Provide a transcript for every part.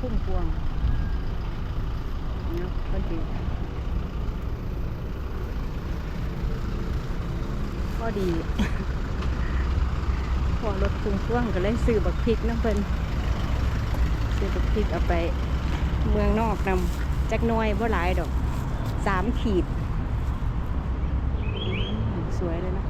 พุ่มพวงเนะพอดีพอดี พอรถพุ่มพวงก็เลยซื้อบักพริกน้ำเพิ่นซื้อบักพริกเอาไปเมืองนอกนำจักน้อยบ่หลายดอกสามขีด สวยเลยนะ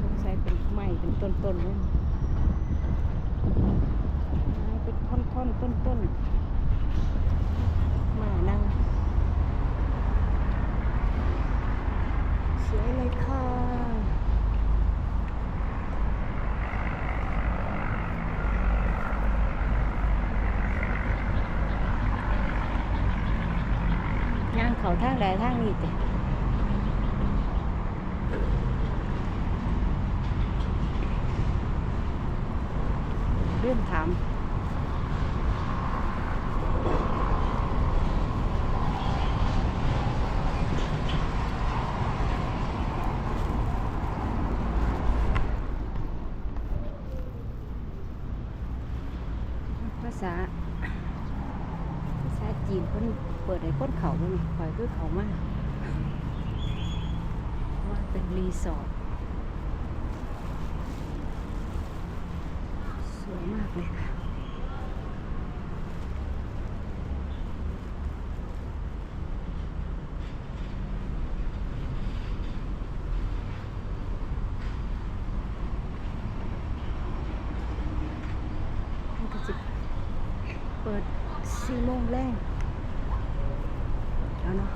สงสัยเป็นไม้เป็น ต้นๆเลยไม้เป็นท่อนท่อนต้นๆมานั่งสวยเลยค่ะย่างเขาทางใดทางนี้แต่ เรื่องถามภาษา ภาษาจีนเพิ่นเปิดให้คนเขาเพิ่นคอยคือเขามากว่าเป็นรีสอร์ท สวยมากเลยค่ะมันก็จะเปิดสี่โมงแรกแล้วเนาะ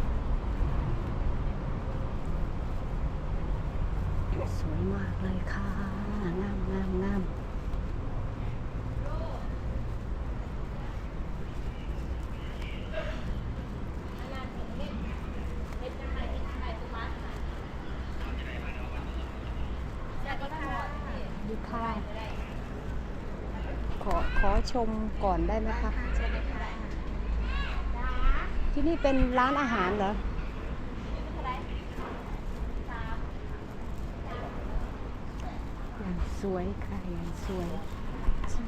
สวยมากเลยค่ะ งามงามงาม ดีค่ะ ขอขอชมก่อนได้ไหมคะ ที่นี่เป็นร้านอาหารเหรออย่างสวยค่ะอย่างสวยใช่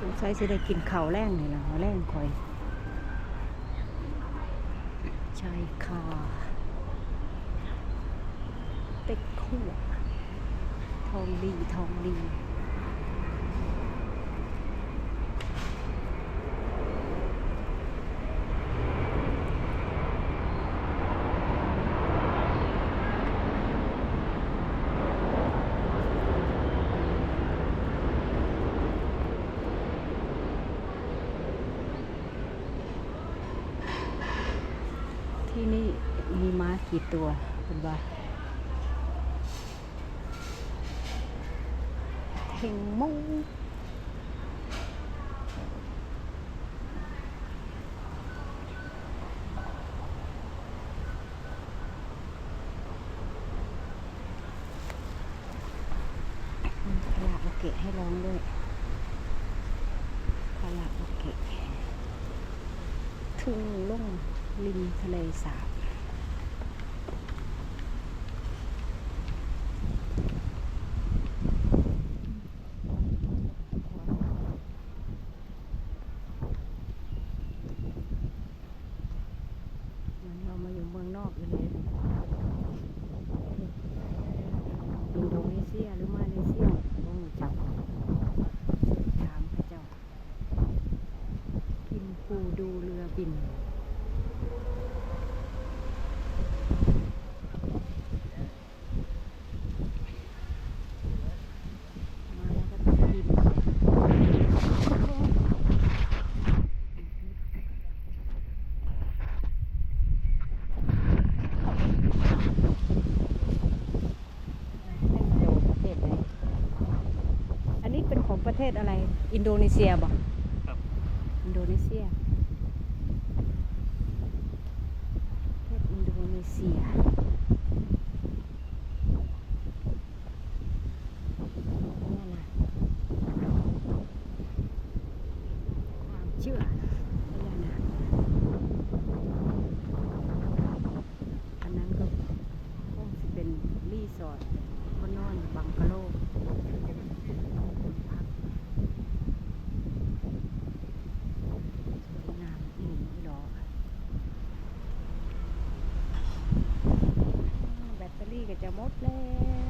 สงสัยจะได้กินข้าวแรงนี่แหละแรงคอย ใช่ค่ะเต็กคู่ทองดีทองดี ที่นี่ มีม้ากี่ตัวคุณบาเทงมงมีคาราโอเกะให้ร้องด้วยคาราโอเกะทุ่งล่งริมทะเลสาบเหมือนเรามาอยู่เมืองนอกอยู่เลยอินโดนีเซียหรือมาเลเซียต้องจับถามพระเจ้า กินปูดูเรือบินมาแล้วก็ต้องกินเป็นโดประเทศไหนอันนี้เป็นของประเทศอะไร อินโดนีเซียบ่ครับอินโดนีเซียประเทศอินโดนีเซียนี่นะ เชื่อพญานาคอันนั้นก็คงสิเป็นรีสอร์ทก็นอนบังกะโลพักสวยงามอีหลีอีหลอแบตเตอรี่ก็จะหมดแล้ว